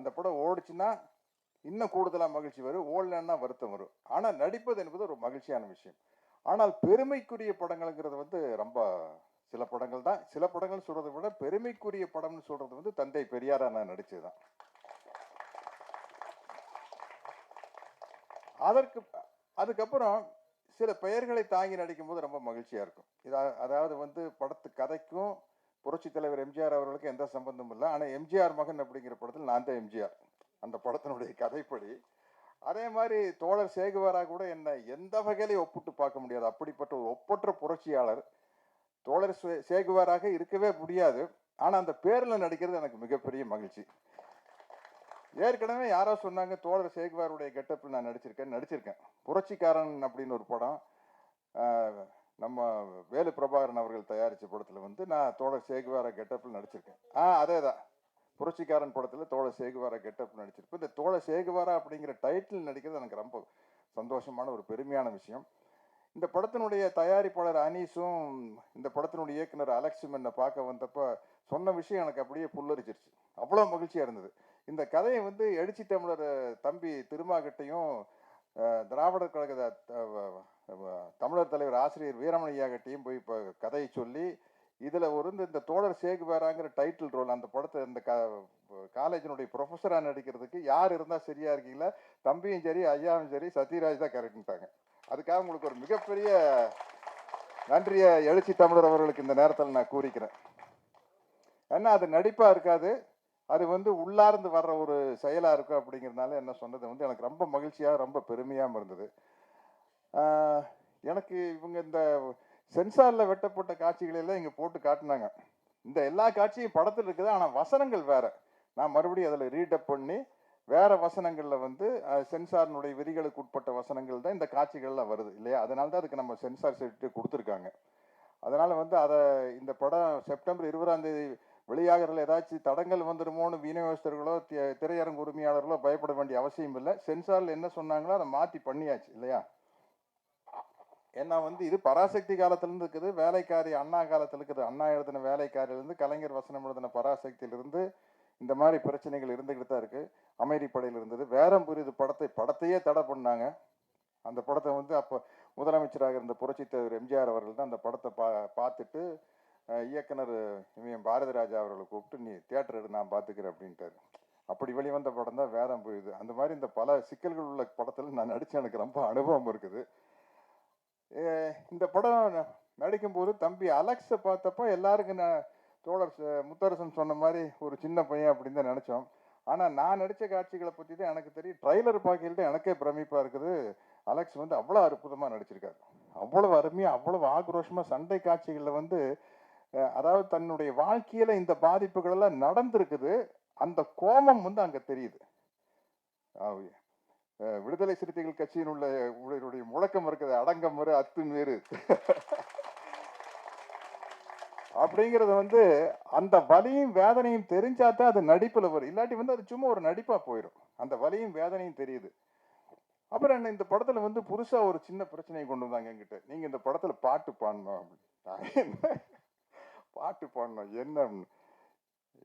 அந்த படம் ஓடிச்சுன்னா இன்னும் கூடுதலாக மகிழ்ச்சி வரும் ஓடலன்னா வருத்தம் வரும். ஆனால் நடிப்பது என்பது ஒரு மகிழ்ச்சியான விஷயம். ஆனால் பெருமைக்குரிய படங்கள்ங்கிறது வந்து ரொம்ப சில படங்கள் தான். சில படங்கள் சொல்கிறத விட பெருமைக்குரிய படம்னு சொல்கிறது வந்து தந்தை பெரியாரா நான் நடித்தது தான். அதற்கு அதுக்கப்புறம் சில பெயர்களை தாங்கி நடிக்கும்போது ரொம்ப மகிழ்ச்சியாக இருக்கும். இதா அதாவது வந்து படத்து கதைக்கும் புரட்சி தலைவர் எம்ஜிஆர் அவர்களுக்கு எந்த சம்பந்தமும் இல்லை. ஆனால் எம்ஜிஆர் மகன் அப்படிங்கிற படத்தில் நான் தான் எம்ஜிஆர். அந்த படத்தினுடைய கதைப்படி. அதே மாதிரி தோழர் சேகுவாரா கூட என்ன எந்த வகையிலையும் ஒப்பிட்டு பார்க்க முடியாது. அப்படிப்பட்ட ஒரு ஒப்பற்ற புரட்சியாளர் தோழர் சேகுவாராக இருக்கவே முடியாது. ஆனால் அந்த பேரில் நடிக்கிறது எனக்கு மிகப்பெரிய மகிழ்ச்சி. ஏற்கனவே யாரோ சொன்னாங்க தோழர் சேகுவாருடைய கெட்டப்பில் நான் நடிச்சிருக்கேன் நடிச்சிருக்கேன். புரட்சிக்காரன் அப்படின்னு ஒரு படம் நம்ம வேலு பிரபாகரன் அவர்கள் தயாரித்த படத்தில் வந்து நான் தோழர் சேகுவார கெட்டப்பில் நடிச்சிருக்கேன். ஆ அதே தான் புரட்சிக்காரன் படத்தில் தோழர் சேகுவார கெட்டப் நடிச்சிருப்பேன். இந்த தோழர் சேகுவாரா அப்படிங்கிற டைட்டில் நடிக்கிறது எனக்கு ரொம்ப சந்தோஷமான ஒரு பெருமையான விஷயம். இந்த படத்தினுடைய தயாரிப்பாளர் அனீஸும் இந்த படத்தினுடைய இயக்குனர் அலெக்ஸும் என்னை பார்க்க வந்தப்போ சொன்ன விஷயம் எனக்கு அப்படியே புல்லரிச்சிருச்சு. அவ்வளோ மகிழ்ச்சியாக இருந்தது. இந்த கதையை வந்து எழுச்சி தமிழர் தம்பி திருமாகிட்டையும் திராவிடர் கழக தமிழர் தலைவர் ஆசிரியர் வீரமணியாகட்டையும் போய் இப்போ கதையை சொல்லி இதில் ஒரு இந்த- தோழர் சேகுவாராங்கிற டைட்டில் ரோல் அந்த படத்தை இந்த க காலேஜினுடைய ப்ரொஃபஸராக நடிக்கிறதுக்கு யார் இருந்தால் சரியாக இருக்கீங்களா? தம்பியும் சரி ஐயாவும் சரி சத்யராஜ் தான் கரெக்டுட்டாங்க அதுக்காக உங்களுக்கு ஒரு மிகப்பெரிய நன்றியை எழுச்சி தமிழர் அவர்களுக்கு இந்த நேரத்தில் நான் கூறிக்கிறேன். ஏன்னா அது நடிப்பாக இருக்காது. அது வந்து உள்ளார்ந்து வர்ற ஒரு செயலாக இருக்கும் அப்படிங்கிறதுனால என்ன சொன்னது வந்து எனக்கு ரொம்ப மகிழ்ச்சியாக ரொம்ப பெருமையாகவும் இருந்தது. எனக்கு இவங்க இந்த சென்சாரில் வெட்டப்பட்ட காட்சிகளெல்லாம் இங்கே போட்டு காட்டினாங்க. இந்த எல்லா காட்சியும் படத்தில் இருக்குது ஆனால் வசனங்கள் வேறு. நான் மறுபடியும் அதில் ரீடப் பண்ணி வேற வசனங்களில் வந்து சென்சாரினுடைய விதிகளுக்கு உட்பட்ட வசனங்கள் தான் இந்த காட்சிகள்லாம் வருது இல்லையா? அதனால தான் அதுக்கு நம்ம சென்சார் சர்டிஃபிகேட் கொடுத்துருக்காங்க. அதனால் வந்து அதை இந்த படம் செப்டம்பர் இருபதாம் தேதி வெளியாகிறதுல ஏதாச்சும் தடங்கள் வந்துடுமோன்னு விநியோகஸ்தர்களோ திரையரங்கு உரிமையாளர்களோ பயப்பட வேண்டிய அவசியம் இல்லை. சென்சாரில் என்ன சொன்னாங்களோ அதை மாற்றி பண்ணியாச்சு இல்லையா? ஏன்னா வந்து இது பராசக்தி காலத்திலிருந்து இருக்குது வேலைக்காரி அண்ணா காலத்தில் இருக்குது. அண்ணா எழுதின வேலைக்காரிலிருந்து கலைஞர் வசனம் எழுதின பராசக்தியிலிருந்து இந்த மாதிரி பிரச்சனைகள் இருந்துக்கிட்டு தான் இருக்கு. அமைதிப்படையில் இருந்தது. வேரம் புரியுது படத்தை படத்தையே தடை பண்ணாங்க. அந்த படத்தை வந்து அப்போ முதலமைச்சராக இருந்த புரட்சித் தலைவர் எம்ஜிஆர் அவர்கள் தான் அந்த படத்தை பா பார்த்துட்டு இயக்குனர் இவன் பாரதி ராஜா அவர்களை கூப்பிட்டு நீ தியேட்டர் எடு நான் பார்த்துக்கிறேன் அப்படின்ட்டாரு. அப்படி வெளிவந்த படம் தான் வேதம் புரியுது. அந்த மாதிரி இந்த பல சிக்கல்கள் உள்ள படத்தில் நான் நடித்து எனக்கு ரொம்ப அனுபவம் இருக்குது. இந்த படம் ந- நடிக்கும்போது தம்பி அலெக்ஸை பார்த்தப்போ எல்லாருக்கும் நான் தோழர் முத்தரசன் சொன்ன மாதிரி ஒரு சின்ன பையன் அப்படின்னு தான் நினச்சோம். ஆனால் நான் நடித்த காட்சிகளை பற்றி தான் எனக்கு தெரியும். ட்ரைலர் பார்க்கையில் எனக்கே பிரமிப்பாக இருக்குது. அலெக்ஸ் வந்து அவ்வளோ அற்புதமாக நடிச்சிருக்காரு. அவ்வளோ அருமையாக அவ்வளோ ஆக்ரோஷமாக சண்டை காட்சிகளில் வந்து அதாவது தன்னுடைய வாழ்க்கையில் இந்த பாதிப்புகள் எல்லாம் நடந்திருக்குது. அந்த கோபம் வந்து அங்கே தெரியுது. அஹ், விடுதலை சிறுத்தைகள் கட்சியின் உள்ள உடைய முழக்கம் இருக்குது அடங்கம் மறு அத்தும் வேறு அப்படிங்கிறது வந்து அந்த வலியும் வேதனையும் தெரிஞ்சாதான் அது நடிப்பில் வரும். இல்லாட்டி வந்து அது சும்மா ஒரு நடிப்பாக போயிடும் அந்த வலியும் வேதனையும் தெரியுது. அப்புறம் என்ன இந்த படத்தில் வந்து புதுசாக ஒரு சின்ன பிரச்சனையை கொண்டு வந்தாங்க என்கிட்ட. நீங்கள் இந்த படத்தில் பாட்டு பாடணும் அப்படின்னு. என்ன? பாட்டு பாடணும் என்ன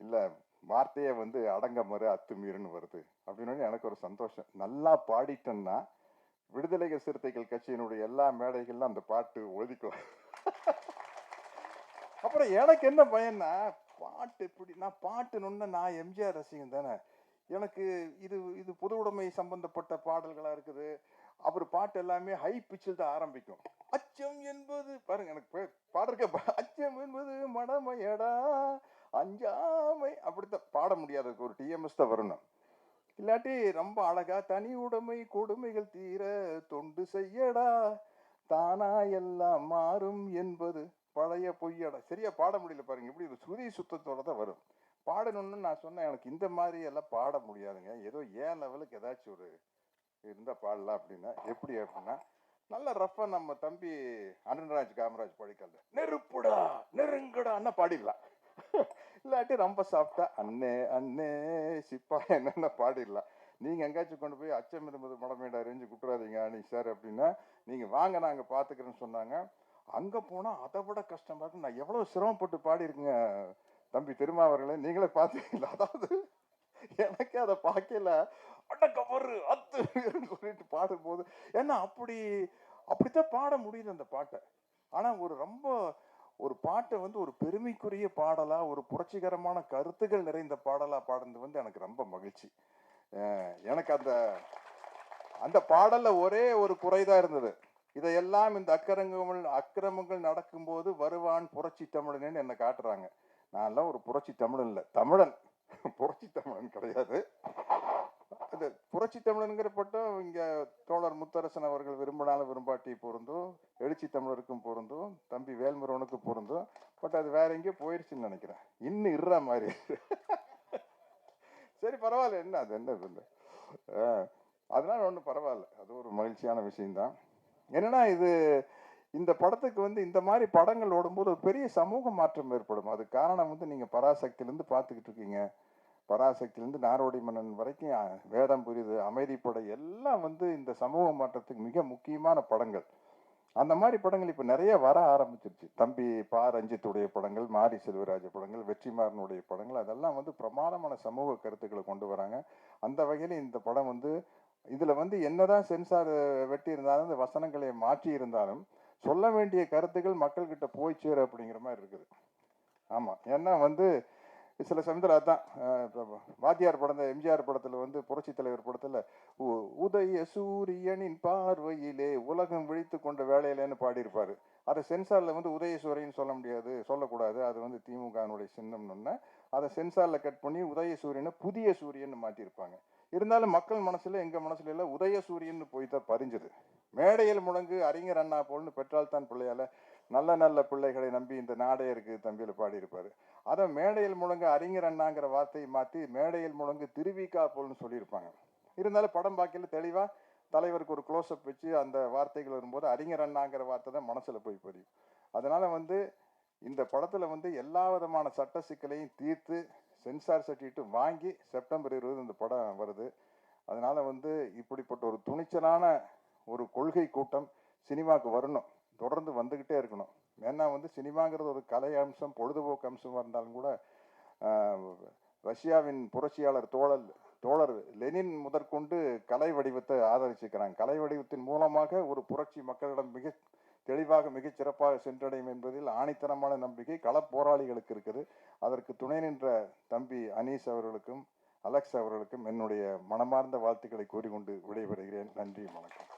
இல்லை வார்த்தையே வந்து அடங்க மறு அத்துமீறுன்னு வருது. அப்படின்னு எனக்கு ஒரு சந்தோஷம். நல்லா பாடிட்டேன்னா விடுதலை சிறுத்தைகள் கட்சியினுடைய எல்லா மேடைகள்லாம் அந்த பாட்டு ஒதுக்கும் அப்புறம் எனக்கு என்ன பயன்னா பாட்டு இப்படி நான் பாட்டுன்னு நான் எம்ஜிஆர் ரசிகன் தானே. எனக்கு இது இது புது உடைமை சம்பந்தப்பட்ட பாடல்களாக இருக்குது. அப்புறம் பாட்டு எல்லாமே ஹை பிச்சில் தான் ஆரம்பிக்கும். அச்சம் என்பது பாருங்க எனக்கு பாடுறக்க பா- அச்சம் என்பது மடமையடா அஞ்சாமை அப்படித்தான் பாட முடியாததுக்கு ஒரு டிஎம்எஸ் தான் வரணும். இல்லாட்டி ரொம்ப அழகா தனி உடைமை கொடுமைகள் தீர தொண்டு செய்யடா. தானா எல்லாம் மாறும் என்பது பழைய பொய்யடா. சரியா பாட முடியல பாருங்க. இப்படி ஒரு சுதி சுத்தத்தோட தான் வரும். பாடணும்னு நான் சொன்னேன். எனக்கு இந்த மாதிரி எல்லாம் பாட முடியாதுங்க. ஏதோ ஏன் லெவலுக்கு ஏதாச்சும் ஒரு இருந்தால் பாடலாம் அப்படின்னா எப்படி அப்படின்னா நல்ல ரஃபா நம்ம தம்பி அருண்ராஜ் காமராஜ் படிக்கல நெருப்புடா நெருங்குடான்னா பாடிடலாம். இல்லாட்டி ரொம்ப சாப்பிட்டா அண்ணே அண்ணே சிப்பா என்னென்ன பாடிடலாம்? நீங்கள் எங்கேயாச்சும் கொண்டு போய் அச்சம் இருந்தது மடமேடா அறிஞ்சு குட்டுறாதீங்க அனி சார் அப்படின்னா நீங்கள் வாங்க நாங்கள் பார்த்துக்கிறேன்னு சொன்னாங்க. அங்கே போனால் அதை விட கஷ்டமா இருக்கு நான் எவ்வளோ சிரமப்பட்டு பாடியிருக்கேங்க தம்பி திருமாவர்களே நீங்களே பார்த்தீங்களா அதாவது எனக்கு அதை பார்க்கல அடக்கமரு அத்து சொல்லிட்டு பாடும்போது ஏன்னா அப்படி அப்படித்தான் பாட முடியுது அந்த பாட்டை. ஆனா ஒரு ரொம்ப ஒரு பாட்டை வந்து ஒரு பெருமைக்குரிய பாடலா ஒரு புரட்சிகரமான கருத்துக்கள் நிறைந்த பாடலா பாடுறது வந்து எனக்கு ரொம்ப மகிழ்ச்சி. எனக்கு அந்த அந்த பாடல்ல ஒரே ஒரு குறைதான் இருந்தது. இதையெல்லாம் இந்த அக்கிரமங்கள் அக்கிரமங்கள் நடக்கும்போது வருவான் புரட்சி தமிழன் என்னை காட்டுறாங்க. நான்லாம் ஒரு புரட்சி தமிழன் இல்லை. தமிழன். புரட்சி தமிழன் கிடையாது. அது புரட்சி தமிழனுங்கிற பட்டம் இங்க தோழர் முத்தரசன் அவர்கள் விரும்பினாலும் விரும்பாட்டி பொருந்தும் எழுச்சி தமிழருக்கும் பொருந்தும் தம்பி வேல்முருகனுக்கு பொருந்தும். பட் அது வேற எங்கேயோ போயிடுச்சுன்னு நினைக்கிறேன். இன்னும் இருற மாதிரி. சரி பரவாயில்ல. என்ன அது என்ன இது? அதனால ஒன்றும் பரவாயில்ல. அது ஒரு மகிழ்ச்சியான விஷயம்தான். என்னன்னா இது இந்த படத்துக்கு வந்து இந்த மாதிரி படங்கள் ஓடும்போது ஒரு பெரிய சமூக மாற்றம் ஏற்படும். அது காரணம் வந்து நீங்கள் பராசக்தியிலேருந்து பார்த்துக்கிட்டு இருக்கீங்க. பராசக்தியிலேருந்து நாரோடி மன்னன் வரைக்கும் வேதம் புரியுது அமைதிப்படை எல்லாம் வந்து இந்த சமூக மாற்றத்துக்கு மிக முக்கியமான படங்கள். அந்த மாதிரி படங்கள் இப்போ நிறைய வர ஆரம்பிச்சிருச்சு. தம்பி பா. ரஞ்சித்துடைய படங்கள் மாரி செல்வராஜ படங்கள் வெற்றிமாறனுடைய படங்கள் அதெல்லாம் வந்து பிரமாதமான சமூக கருத்துக்களை கொண்டு வராங்க. அந்த வகையில் இந்த படம் வந்து இதில் வந்து என்னதான் சென்சார் வெட்டி இருந்தாலும் இந்த வசனங்களை மாற்றி இருந்தாலும் சொல்ல வேண்டிய கருத்துக்கள் மக்கள்கிட்ட போய் சேரு அப்படிங்கிற மாதிரி இருக்குது. ஆமாம் ஏன்னா வந்து சில சமயத்தில் அதுதான் இப்போ வாத்தியார் படம் இந்த எம்ஜிஆர் படத்தில் வந்து புரட்சி தலைவர் படத்தில் உ- உதய சூரியனின் பார்வையிலே உலகம் விழித்து கொண்ட வேலையிலேன்னு பாடியிருப்பார். அதை சென்சாரில் வந்து உதயசூரியன்னு சொல்ல முடியாது சொல்லக்கூடாது. அது வந்து திமுகனுடைய சின்னம்னு அதை சென்சாரில் கட் பண்ணி உதய சூரியனை புதிய சூரியன் மாற்றியிருப்பாங்க. இருந்தாலும் மக்கள் மனசில் எங்கள் மனசில் மனசுல எல்லாம் உதயசூரியன் போய் தான் பறிஞ்சது மேடையில் முழங்கு அறிஞர் அண்ணா போல்னு பெற்றால் தான் பிள்ளையால நல்ல நல்ல பிள்ளைகளை நம்பி இந்த நாடே இருக்கு தம்பியில் பாடியிருப்பார். அதை மேடையில் முழங்கு அறிஞர் அண்ணாங்கிற வார்த்தையை மாற்றி மேடையில் முழங்கு திருவிக்கா போல்னு சொல்லியிருப்பாங்க. இருந்தாலும் படம் பார்க்கல தெளிவாக தலைவருக்கு ஒரு க்ளோஸ்அப் வச்சு அந்த வார்த்தைகள் வரும்போது அறிஞர் அண்ணாங்கிற வார்த்தை தான் மனசில் போய் பதியும். அதனால் வந்து இந்த படத்தில் வந்து எல்லா விதமான சட்ட சிக்கலையும் தீர்த்து சென்சார் சர்டிஃபிகேட் வாங்கி செப்டம்பர் இருபது இந்த படம் வருது. அதனால் வந்து இப்படிப்பட்ட ஒரு துணிச்சலான ஒரு கொள்கை கூட்டம் சினிமாவுக்கு வரணும். தொடர்ந்து வந்துக்கிட்டே இருக்கணும். ஏன்னா வந்து சினிமாங்கிறது ஒரு கலை அம்சம் பொழுதுபோக்கு அம்சமாக இருந்தாலும் கூட ரஷ்யாவின் புரட்சியாளர் தோழர் தோழர் லெனின் முதற்கொண்டு கலை வடிவத்தை ஆதரிச்சுக்கிறாங்க கலை வடிவத்தின் மூலமாக ஒரு புரட்சி மக்களிடம் மிக தெளிவாக மிகச் சிறப்பாக சென்றடையும் என்பதில் ஆணித்தனமான நம்பிக்கை களப் போராளிகளுக்கு இருக்குது. அதற்கு துணை நின்ற தம்பி அனீஸ் அவர்களுக்கும் அலெக்ஸ் அவர்களுக்கும் என்னுடைய மனமார்ந்த வாழ்த்துக்களை கூறிக்கொண்டு விடைபெறுகிறேன். நன்றி வணக்கம்.